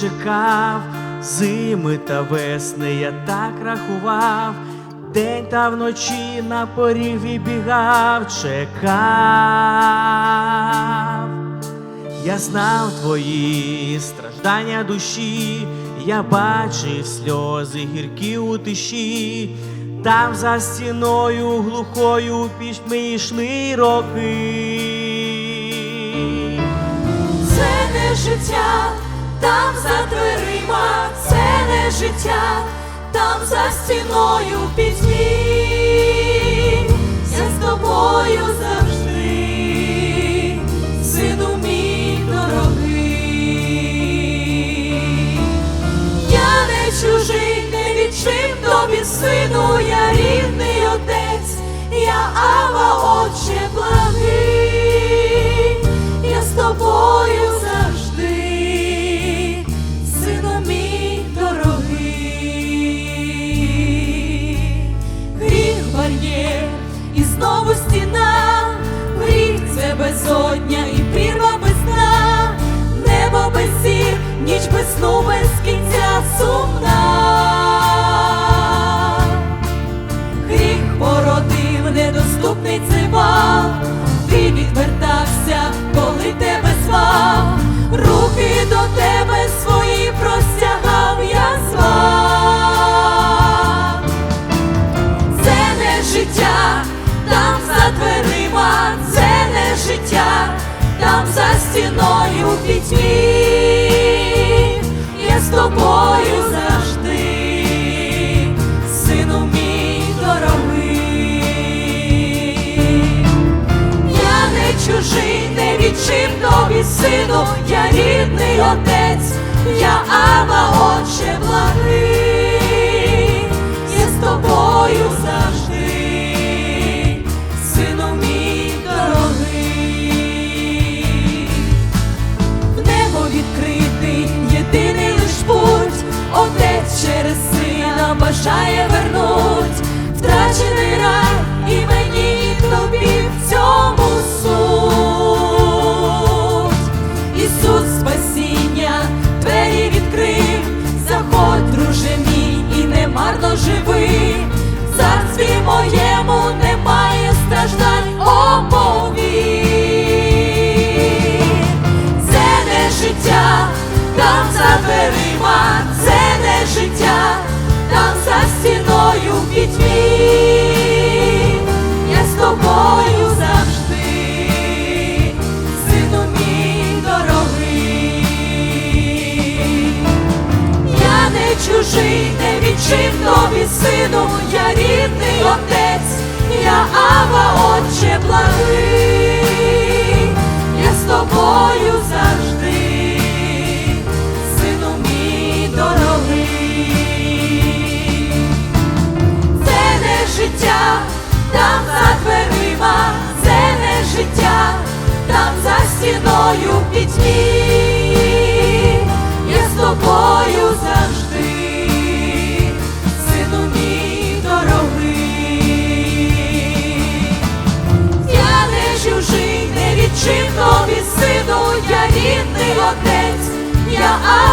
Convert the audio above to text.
чекав, зими та весни я так рахував, день та вночі на поріг бігав, чекав. Я знав твої страждання душі, я бачив сльози гіркі у тиші, там за стіною глухою пішми йшли роки. Життя, там за дверима, це не життя, там за стіною пітьмі. Я з тобою завжди, сину мій дорогий. Я не чужий, не відчим тобі, сину, я рідний отець, я Ава, отче благий, недоступний цивал, ти відвертався, коли тебе звав, руки до тебе свої простягав, я звав. Це не життя, там за дверима, це не життя, там за стіною пітьмі. Я з тобою She made. Чужий, не відчим тобі, сину, я рідний отець, я Ава, отче благий, я з тобою завжди, сину мій дорогий. Це не життя, там за дверима, це не життя, там за стіною пітьмі. Я з тобою завжди, не відчим